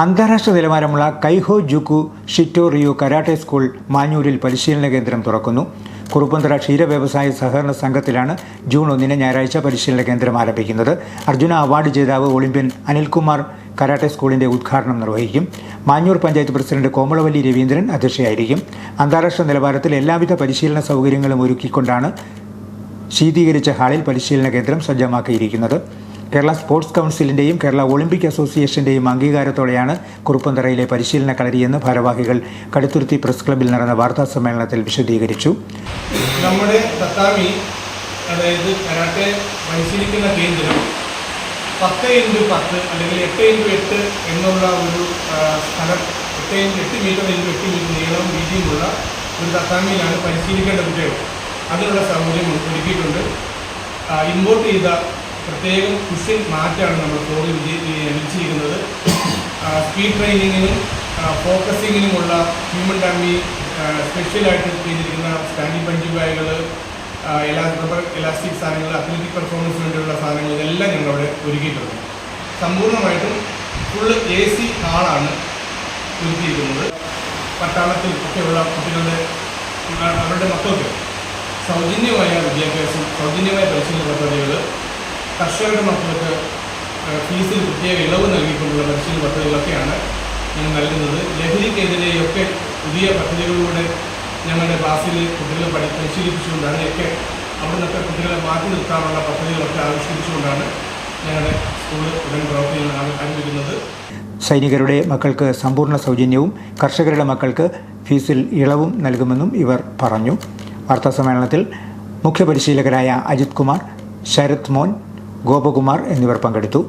അന്താരാഷ്ട്ര നിലവാരമുള്ള Kaiho Jukku Shito Ryu karate school മാഞ്ഞൂരിൽ പരിശീലന കേന്ദ്രം തുറക്കുന്നു. കുറുപ്പന്തറ ക്ഷീര വ്യവസായ സഹകരണ സംഘത്തിലാണ് ജൂൺ ഒന്നിന് ഞായറാഴ്ച പരിശീലന കേന്ദ്രം ആരംഭിക്കുന്നത്. അർജുന അവാർഡ് ജേതാവ് ഒളിമ്പ്യൻ അനിൽകുമാർ കരാട്ടെ സ്കൂളിന്റെ ഉദ്ഘാടനം നിർവഹിക്കും. മാഞ്ഞൂർ പഞ്ചായത്ത് പ്രസിഡന്റ് കോമളവല്ലി രവീന്ദ്രൻ അധ്യക്ഷയായിരിക്കും. അന്താരാഷ്ട്ര നിലവാരത്തിൽ എല്ലാവിധ പരിശീലന സൗകര്യങ്ങളും ഒരുക്കിക്കൊണ്ടാണ് ശീതീകരിച്ച ഹാളിൽ പരിശീലന കേന്ദ്രം സജ്ജമാക്കിയിരിക്കുന്നത്. കേരള സ്പോർട്സ് കൗൺസിലിന്റെയും കേരള ഒളിമ്പിക് അസോസിയേഷന്റെയും അംഗീകാരത്തോടെയാണ് കുറുപ്പന്തറയിലെ പരിശീലന കളരിയെന്ന് ഭാരവാഹികൾ കടുത്തുരുത്തി പ്രസ് ക്ലബ്ബിൽ നടന്ന വാർത്താ സമ്മേളനത്തിൽ വിശദീകരിച്ചു. നമ്മുടെ തത്താമി അതായത് കരാട്ടെ പരിശീലിക്കുന്ന കേന്ദ്രം പത്ത് ഇന്റു പത്ത് അല്ലെങ്കിൽ എട്ട് ഇന്റു എട്ട് എന്നുള്ള ഒരു സ്ഥലം എട്ട് എട്ട് മീറ്റർ ഇന്റു എട്ട് മീറ്റർ നീളം വീതിയുമുള്ള ഒരു തത്താമിയിലാണ് പരിശീലിക്കേണ്ട കുട്ടികൾ അതിനുള്ള സൗകര്യം ഒരുക്കിയിട്ടുണ്ട് ഇമ്പോർട്ട് ചെയ്ത പ്രത്യേകം കുഷ്യൻ മാറ്റാണ് നമ്മൾ ഫ്ലോറിൽ വിജയിച്ചിരിക്കുന്നത്. സ്പീഡ് ട്രെയിനിങ്ങിനും ഫോക്കസിങ്ങിനുമുള്ള ഹ്യൂമൻ ഡമ്മി സ്പെഷ്യലായിട്ട് ചെയ്തിരിക്കുന്ന സ്റ്റാൻഡിംഗ് പഞ്ച് ബാഗുകൾ റബ്ബർ ഇലാസ്റ്റിക് സാധനങ്ങൾ അത്ലറ്റിക് പെർഫോമൻസ് വേണ്ടിയുള്ള സാധനങ്ങൾ ഇതെല്ലാം ഞങ്ങളവിടെ ഒരുക്കിയിട്ടുണ്ട്. സമ്പൂർണമായിട്ടും ഫുൾ എ സി ഹാളാണ് ഒരുക്കിയിരിക്കുന്നത്. പട്ടാളത്തിൽ ഒക്കെയുള്ള കുട്ടികളുടെ അവരുടെ മക്കൾക്ക് സൗജന്യമായ വിദ്യാഭ്യാസം സൗജന്യമായ പരിശീലന പദ്ധതികൾ കർഷകരുടെ മക്കൾക്ക് ഫീസിൽ പ്രത്യേക ഇളവ് നൽകിക്കൊണ്ടുള്ള പരിശീലന പദ്ധതികളൊക്കെയാണ് ഞങ്ങൾ നൽകുന്നത്. ലഹരിക്കെതിരെയൊക്കെ പുതിയ പദ്ധതികളിലൂടെ ഞങ്ങളുടെ ക്ലാസ്സിൽ കുട്ടികളെ പഠി പരിശീലിപ്പിച്ചുകൊണ്ട് അതിനെയൊക്കെ അവിടെ നിന്നൊക്കെ കുട്ടികളെ മാറ്റി നിർത്താനുള്ള പദ്ധതികളൊക്കെ ആവിഷ്കരിച്ചുകൊണ്ടാണ് ഞങ്ങളുടെ സ്കൂൾ ഉടൻ പ്രവർത്തികൾ ആരംഭിക്കുന്നത് സൈനികരുടെ മക്കൾക്ക് സമ്പൂർണ സൗജന്യവും കർഷകരുടെ മക്കൾക്ക് ഫീസിൽ ഇളവും നൽകുമെന്നും ഇവർ പറഞ്ഞു. വാർത്താ സമ്മേളനത്തിൽ മുഖ്യപരിശീലകരായ അജിത് കുമാർ ശരത് മോൻ ഗോപകുമാർ എന്നിവർ പങ്കെടുത്തു